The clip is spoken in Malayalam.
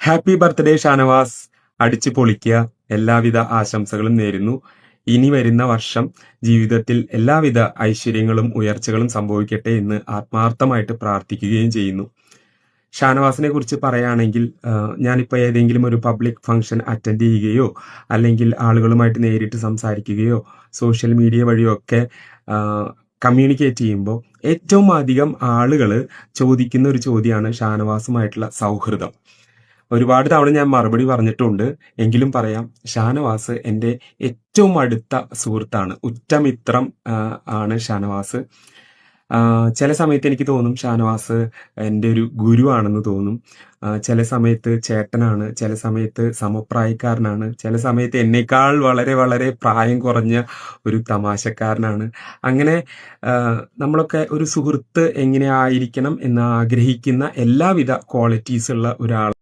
ഹാപ്പി ബർത്ത്ഡേ ഷാനവാസ് അടിച്ചു പൊളിക്കുക. എല്ലാവിധ ആശംസകളും നേരുന്നു. ഇനി വരുന്ന വർഷം ജീവിതത്തിൽ എല്ലാവിധ ഐശ്വര്യങ്ങളും ഉയർച്ചകളും സംഭവിക്കട്ടെ എന്ന് ആത്മാർത്ഥമായിട്ട് പ്രാർത്ഥിക്കുകയും ചെയ്യുന്നു. ഷാനവാസിനെ കുറിച്ച് പറയുകയാണെങ്കിൽ ഞാനിപ്പോൾ ഏതെങ്കിലും ഒരു പബ്ലിക് ഫംഗ്ഷൻ അറ്റൻഡ് ചെയ്യുകയോ അല്ലെങ്കിൽ ആളുകളുമായിട്ട് നേരിട്ട് സംസാരിക്കുകയോ സോഷ്യൽ മീഡിയ വഴിയോ ഒക്കെ കമ്മ്യൂണിക്കേറ്റ് ചെയ്യുമ്പോൾ ഏറ്റവും അധികം ആളുകൾ ചോദിക്കുന്ന ഒരു ചോദ്യമാണ് ഷാനവാസുമായിട്ടുള്ള സൗഹൃദം. ഒരുപാട് തവണ ഞാൻ മറുപടി പറഞ്ഞിട്ടുണ്ട്. എങ്കിലും പറയാം ഷാനവാസ് എന്റെ ഏറ്റവും അടുത്ത സുഹൃത്താണ്. ഉറ്റമിത്രം ആണ് ഷാനവാസ്. ചില സമയത്ത് എനിക്ക് തോന്നും ഷാനവാസ് എന്റെ ഒരു ഗുരുവാണെന്ന് തോന്നും. ചില സമയത്ത് ചേട്ടനാണ് ചില സമയത്ത് സമപ്രായക്കാരനാണ് ചില സമയത്ത് എന്നേക്കാൾ വളരെ വളരെ പ്രായം കുറഞ്ഞ ഒരു തമാശക്കാരനാണ്. അങ്ങനെ നമ്മളൊക്കെ ഒരു സുഹൃത്ത് എങ്ങനെ ആയിരിക്കണം എന്ന് ആഗ്രഹിക്കുന്ന എല്ലാവിധ ക്വാളിറ്റീസ് ഉള്ള ഒരാൾ